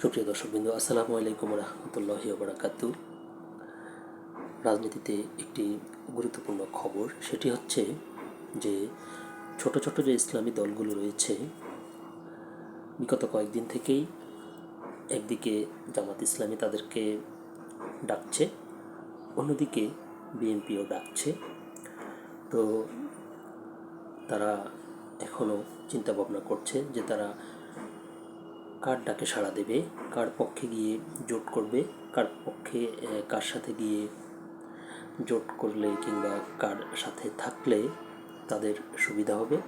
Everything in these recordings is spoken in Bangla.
সুপ্রিয় দর্শকবৃন্দ, আসসালামু আলাইকুম রহমতুল্লাহ বারাকাতু রাজনীতিতে একটি গুরুত্বপূর্ণ খবর, সেটি হচ্ছে যে ছোট ছোট যে ইসলামী দলগুলো রয়েছে, বিগত কয়েকদিন থেকেই একদিকে জামাত ইসলামী তাদেরকে ডাকছে, অন্যদিকে বিএনপিও ডাকছে। তো তারা এখনও চিন্তা ভাবনা করছে যে তারা কার ডাকে সাড়া দেবে, কার পক্ষে গিয়ে জোট করবে, কার পক্ষে কার সাথে গিয়ে জোট করলে কিংবা কার সাথে থাকলে তাদের সুবিধা হবে।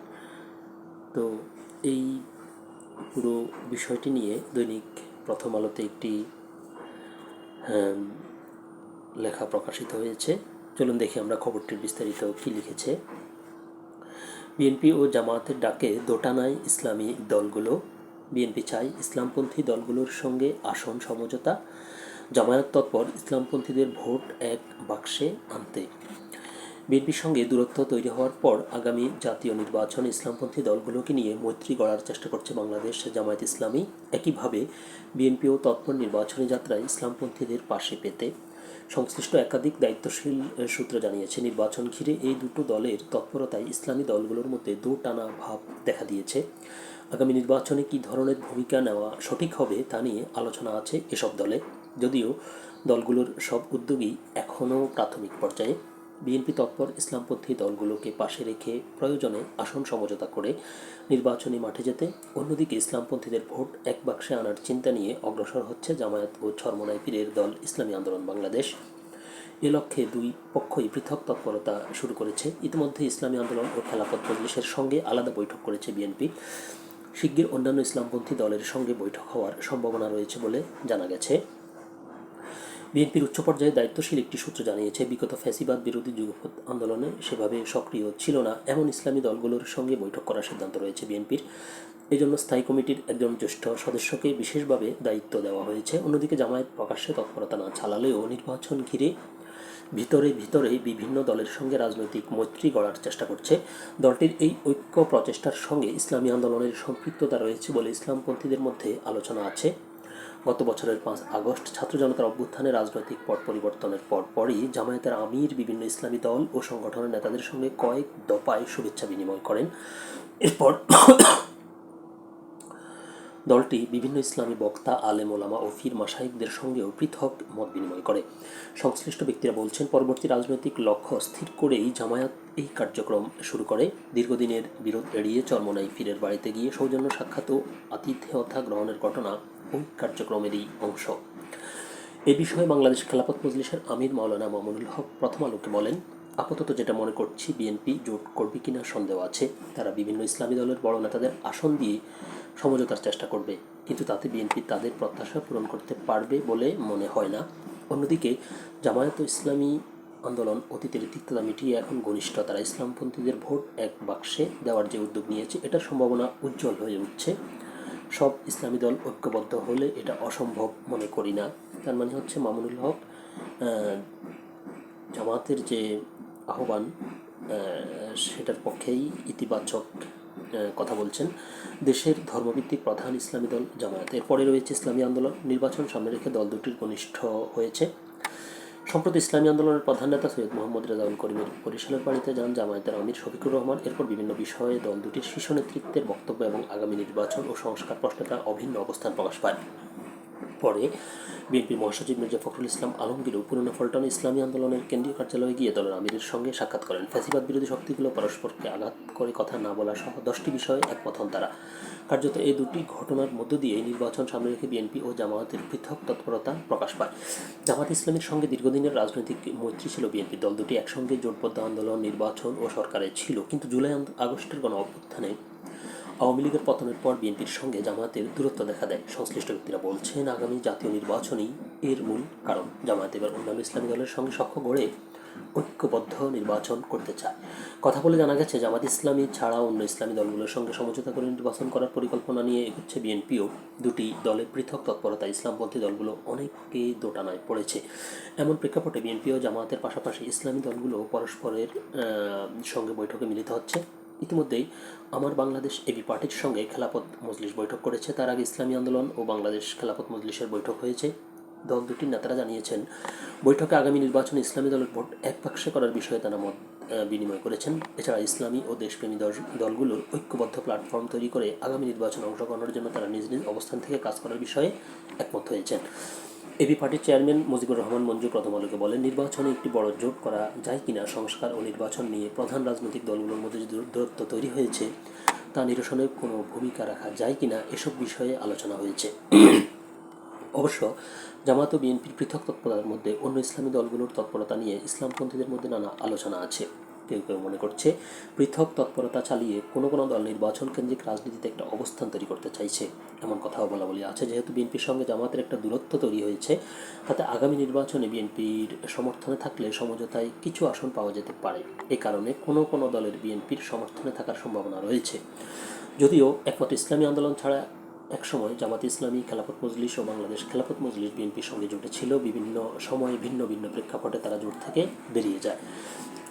তো এই পুরো বিষয়টি নিয়ে দৈনিক প্রথম আলোতে একটি লেখা প্রকাশিত হয়েছে। চলুন দেখি আমরা খবরটির বিস্তারিত কী লিখেছে। বিএনপি ও জামায়াতের ডাকে দোটানায় ইসলামী দলগুলো বিএনপি চায় ইসলামপন্থী দলগুলোর সঙ্গে আসন সমঝোতা। জামায়াত তৎপর ইসলামপন্থীদের ভোট এক বাক্সে আনতে। বিএনপির সঙ্গে দূরত্ব তৈরি হওয়ার পর আগামী জাতীয় নির্বাচন ইসলামপন্থী দলগুলোকে নিয়ে মৈত্রী গড়ার চেষ্টা করছে বাংলাদেশ জামায়াত ইসলামী। একইভাবে বিএনপিও তৎপর নির্বাচনী যাত্রায় ইসলামপন্থীদের পাশে পেতে। সংশ্লিষ্ট একাধিক দায়িত্বশীল সূত্র জানিয়েছে, নির্বাচন ঘিরে এই দুটো দলের তৎপরতায় ইসলামী দলগুলোর মধ্যে দু টানা ভাব দেখা দিয়েছে। আগামী নির্বাচনে কী ধরনের ভূমিকা নেওয়া সঠিক হবে তা নিয়ে আলোচনা আছে এসব দলে। যদিও দলগুলোর সব উদ্যোগই এখনও প্রাথমিক পর্যায়ে। বিএনপি তৎপর ইসলামপন্থী দলগুলোকে পাশে রেখে প্রয়োজনে আসন সমঝোতা করে নির্বাচনী মাঠে যেতে, অন্যদিকে ইসলামপন্থীদের ভোট এক বাক্সে আনার চিন্তা নিয়ে অগ্রসর হচ্ছে জামায়াত ও ছরমনাই পীরের দল ইসলামী আন্দোলন বাংলাদেশ। এ লক্ষ্যে দুই পক্ষই পৃথক তৎপরতা শুরু করেছে। ইতিমধ্যে ইসলামী আন্দোলন ও খেলাপথ মজলিসের সঙ্গে আলাদা বৈঠক করেছে বিএনপি। শিগগির অন্যান্য ইসলামপন্থী দলের সঙ্গে বৈঠক হওয়ার সম্ভাবনা রয়েছে বলে জানা গেছে। বিএনপির উচ্চ পর্যায়ে দায়িত্বশীল একটি সূত্র জানিয়েছে, বিগত ফ্যাসিবাদ বিরোধী যুগপৎ আন্দোলনে সেভাবে সক্রিয় ছিল না। এমন ইসলামী দলগুলোর সঙ্গে বৈঠক করার সিদ্ধান্ত রয়েছে বিএনপির। এজন্য স্থায়ী কমিটির একজন জ্যেষ্ঠ সদস্যকে বিশেষভাবে দায়িত্ব দেওয়া হয়েছে। অন্যদিকে জামায়াত প্রকাশ্যে তৎপরতা না চালালেও নির্বাচন ঘিরে ভিতরে ভিতরে বিভিন্ন দলের সঙ্গে রাজনৈতিক মৈত্রী গড়ার চেষ্টা করছে। দলটির এই ঐক্য প্রচেষ্টার সঙ্গে ইসলামী আন্দোলনের সম্পৃক্ততা রয়েছে বলে ইসলামপন্থীদের মধ্যে আলোচনা আছে। গত বছরের পাঁচ আগস্ট ছাত্র জনতার অভ্যুত্থানে রাজনৈতিক পট পরিবর্তনের পর পরই জামায়াতের আমির, বিভিন্ন ইসলামী দল ও সংগঠনের নেতাদের সঙ্গে কয়েক দফায় শুভেচ্ছা বিনিময় করেন। এরপর দলটি বিভিন্ন ইসলামী বক্তা, আলেম, ওলামা ও ফির মাসাইকদের সঙ্গেও পৃথক মত বিনিময় করে। সংশ্লিষ্ট ব্যক্তিরা বলছেন, পরবর্তী রাজনৈতিক লক্ষ্য স্থির করেই জামায়াত এই কার্যক্রম শুরু করে। দীর্ঘদিনের বিরোধ এড়িয়ে চরমনাই ফিরের বাড়িতে গিয়ে সৌজন্য সাক্ষাৎ ও আতিথেয়তা গ্রহণের ঘটনা ওই কার্যক্রমেরই অংশ। এ বিষয়ে বাংলাদেশ খেলাপথ মজলিসের আমির মাওলানা মামুনুল হক প্রথম আলোকে বলেন, আপাতত যেটা মনে করছি, বিএনপি জোট করবে কিনা সন্দেহ আছে। তারা বিভিন্ন ইসলামী দলের বড় নেতাদের আসন দিয়ে সমঝোতার চেষ্টা করবে, কিন্তু তাতে বিএনপি তাদের প্রত্যাশা পূরণ করতে পারবে বলে মনে হয় না। অন্যদিকে, জামায়াত ইসলামী আন্দোলন অতীতের তিক্ততা মিটিয়ে এখন ঘনিষ্ঠ তারা ইসলামপন্থীদের ভোট এক বাক্সে দেওয়ার যে উদ্যোগ নিয়েছে এটার সম্ভাবনা উজ্জ্বল হয়ে উঠছে। সব ইসলামী দল ঐক্যবদ্ধ হলে এটা অসম্ভব মনে করি না। তার মানে হচ্ছে মামুনুল হক জামাতের যে আহ্বান সেটার পক্ষেই ইতিবাচক কথা বলছেন। দেশের ধর্মভিত্তিক প্রধান ইসলামী দল জামায়াত। এরপরে রয়েছে ইসলামী আন্দোলন। নির্বাচন সামনে রেখে দল দুটির ঘনিষ্ঠ হয়েছে। সম্প্রতি ইসলামী আন্দোলনের প্রধান নেতা সৈয়দ মোহাম্মদ রেজাউল করিমের বরিশালের বাড়িতে যান জামায়াতের আমির শফিকুর রহমান। এরপর বিভিন্ন বিষয়ে দল দুটির শীর্ষ নেতৃত্বের বক্তব্য এবং আগামী নির্বাচন ও সংস্কার প্রশ্নে তার অভিন্ন অবস্থান প্রকাশ পায়। পরে বিএনপি মহাসচিব মির্জা ফখরুল ইসলাম আলমগীরও পুরনো ফলটন ইসলামী আন্দোলনের কেন্দ্রীয় কার্যালয়ে গিয়ে দলের আমিরের সঙ্গে সাক্ষাৎ করেন। ফ্যাসিবাদ বিরোধী শক্তিগুলো পরস্পরকে আঘাত করে কথা না বলা সহ দশটি বিষয়ে একমত হন তারা। কার্যত এই দুটি ঘটনার মধ্য দিয়ে নির্বাচন সামনে রেখে বিএনপি ও জামায়াতের পৃথক তৎপরতা প্রকাশ পায়। জামাত ইসলামের সঙ্গে দীর্ঘদিনের রাজনৈতিক মৈত্রী ছিল বিএনপি। দল দুটি একসঙ্গে জোটবদ্ধ আন্দোলন, নির্বাচন ও সরকারে ছিল। কিন্তু জুলাই আগস্টের গণ অভ্যুত্থানে আওয়ামী লীগের পতনের পর বিএনপির সঙ্গে জামায়াতের দূরত্ব দেখা দেয়। সংশ্লিষ্ট ব্যক্তিরা বলছেন, আগামী জাতীয় নির্বাচনই এর মূল কারণ। জামায়াত এবার অন্যান্য ইসলামী দলের সঙ্গে সখ্য গড়ে ঐক্যবদ্ধ নির্বাচন করতে চায়। কথা বলে জানা গেছে, জামাত ইসলামী ছাড়া অন্য ইসলামী দলগুলোর সঙ্গে সমঝোতা করে নির্বাচন করার পরিকল্পনা নিয়ে এগোচ্ছে বিএনপিও। দুটি দলের পৃথক তৎপরতা ইসলামপন্থী দলগুলো অনেককেই দোটানায় পড়েছে। এমন প্রেক্ষাপটে বিএনপিও জামাতের পাশাপাশি ইসলামী দলগুলো পরস্পরের সঙ্গে বৈঠকে মিলিত হচ্ছে। ইতিমধ্যেই আমার বাংলাদেশ এবি পার্টির সঙ্গে খেলাপথ মজলিস বৈঠক করেছে। তার আগে ইসলামী আন্দোলন ও বাংলাদেশ খেলাপথ মজলিসের বৈঠক হয়েছে। দল দুটির নেতারা জানিয়েছেন, বৈঠকে আগামী নির্বাচনে ইসলামী দলের ভোট এক পাক্ষে করার বিষয়ে তারা মত বিনিময় করেছেন। এছাড়া ইসলামী ও দেশপ্রেমী দল- দলগুলোর ঐক্যবদ্ধ প্ল্যাটফর্ম তৈরি করে আগামী নির্বাচনে অংশগ্রহণের জন্য তারা নিজ নিজ অবস্থান থেকে কাজ করার বিষয়ে একমত হয়েছেন। এবি পার্টির চেয়ারম্যান মুজিবুর রহমান মঞ্জু প্রথম আলোকে বলেন, নির্বাচনে একটি বড় জোট করা যায় কিনা, সংস্কার ও নির্বাচন নিয়ে প্রধান রাজনৈতিক দলগুলোর মধ্যে যে দূরত্ব তৈরি হয়েছে, তা নিরসনে কোনো ভূমিকা রাখা যায় কিনা, এসব বিষয়ে আলোচনা হয়েছে। অবশ্য জামাত ও বিএনপির পৃথক তৎপরতার মধ্যে অন্য ইসলামী দলগুলোর তৎপরতা নিয়ে ইসলামপন্থীদের মধ্যে নানা আলোচনা আছে। কেউ কেউ মনে করছে, পৃথক তৎপরতা চালিয়ে কোনো কোনো দল নির্বাচন কেন্দ্রিক রাজনীতিতে একটা অবস্থান তৈরি করতে চাইছে। এমন কথাও বলা বলি আছে, যেহেতু বিএনপির সঙ্গে জামাতের একটা দূরত্ব তৈরি হয়েছে, তাতে আগামী নির্বাচনে বিএনপির সমর্থনে থাকলে সমঝোতায় কিছু আসন পাওয়া যেতে পারে। এ কারণে কোনো কোনো দলের বিএনপির সমর্থনে থাকার সম্ভাবনা রয়েছে। যদিও একমাত্র ইসলামী আন্দোলন ছাড়া একসময় জামাত ইসলামী, খেলাফত মজলিস ও বাংলাদেশ খেলাফত মজলিস বিএনপির সঙ্গে জোটে ছিল। বিভিন্ন সময়ে ভিন্ন ভিন্ন প্রেক্ষাপটে তারা জোট থেকে বেরিয়ে যায়।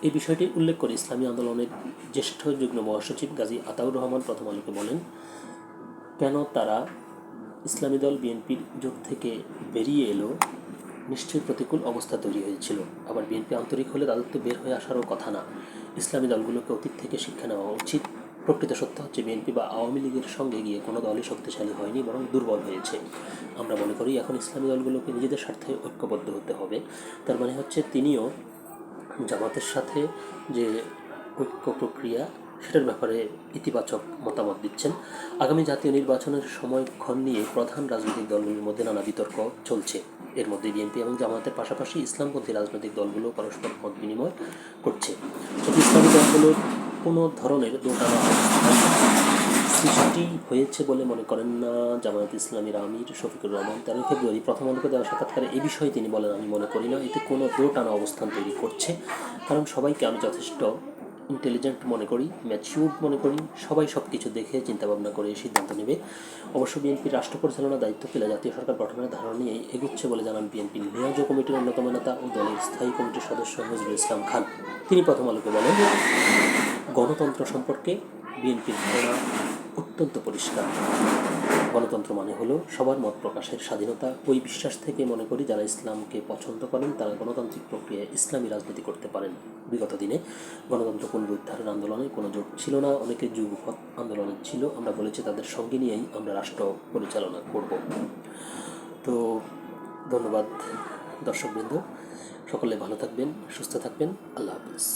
এই বিষয়টি উল্লেখ করে ইসলামী আন্দোলনের জ্যেষ্ঠ যুগ্ম মহাসচিব গাজী আতাউর রহমান প্রথম আলোকে বলেন, কেন তারা ইসলামী দল বিএনপির জোট থেকে বেরিয়ে এলো? নিশ্চয়ই প্রতিকূল অবস্থা তৈরি হয়েছিল। আবার বিএনপি আন্তরিক হলে তাদের তো বের হয়ে আসারও কথা না। ইসলামী দলগুলোকে অতীত থেকে শিক্ষা নেওয়া উচিত। প্রকৃত সত্য হচ্ছে বিএনপি বা আওয়ামী লীগের সঙ্গে গিয়ে কোনো দলই শক্তিশালী হয়নি, বরং দুর্বল হয়েছে। আমরা মনে করি এখন ইসলামী দলগুলোকে নিজেদের স্বার্থে ঐক্যবদ্ধ হতে হবে। তার মানে হচ্ছে তিনিও জামাতের সাথে যে ঐক্য প্রক্রিয়া, সেটার ব্যাপারে ইতিবাচক মতামত দিচ্ছেন। আগামী জাতীয় নির্বাচনের সময়ক্ষণ নিয়ে প্রধান রাজনৈতিক দলগুলির মধ্যে নানা বিতর্ক চলছে। এর মধ্যে বিএনপি এবং জামাতের পাশাপাশি ইসলামপন্থী রাজনৈতিক দলগুলো পরস্পর মত বিনিময় করছে। ইসলামী দলগুলোর কোনো ধরনের দোটানা সৃষ্টি হয়েছে বলে মনে করেন না জামায়াত ইসলামীর আমির শফিকুর রহমান। তেরোই ফেব্রুয়ারি প্রথম আলোকে দেওয়া সাক্ষাৎকারে এই বিষয়ে তিনি বলেন, আমি মনে করি না, এতে কোনো দোটানা অবস্থান তৈরি করছে। কারণ সবাইকে আমি যথেষ্ট ইন্টেলিজেন্ট মনে করি ম্যাচিউর মনে করি, সবাই সব কিছু দেখে চিন্তাভাবনা করে সিদ্ধান্ত নেবে। অবশ্য বিএনপির রাষ্ট্র পরিচালনার দায়িত্ব পেলে জাতীয় সরকার গঠনের ধারণা নিয়ে এগুচ্ছে বলে জানান বিএনপির নিয়োজক কমিটির অন্যতম নেতা ও দলের স্থায়ী কমিটির সদস্য নজরুল ইসলাম খান। তিনি প্রথম আলোকে বলেন গণতন্ত্র সম্পর্কে বিএনপির ধারণা অত্যন্ত পরিষ্কার। গণতন্ত্র মানে হলো সবার মত প্রকাশের স্বাধীনতা। ওই বিশ্বাস থেকে মনে করি যারা ইসলামকে পছন্দ করেন, তারা গণতান্ত্রিক প্রক্রিয়ায় ইসলামী রাজনীতি করতে পারেন। বিগত দিনে গণতন্ত্র পুনরুদ্ধারের আন্দোলনে কোনো জোট ছিল না, অনেকে যুগপথ আন্দোলনে ছিল। আমরা বলেছি তাদের সঙ্গে নিয়েই আমরা রাষ্ট্র পরিচালনা করব। তো ধন্যবাদ দর্শকবৃন্দ। সকলে ভালো থাকবেন, সুস্থ থাকবেন। আল্লাহ হাফিজ।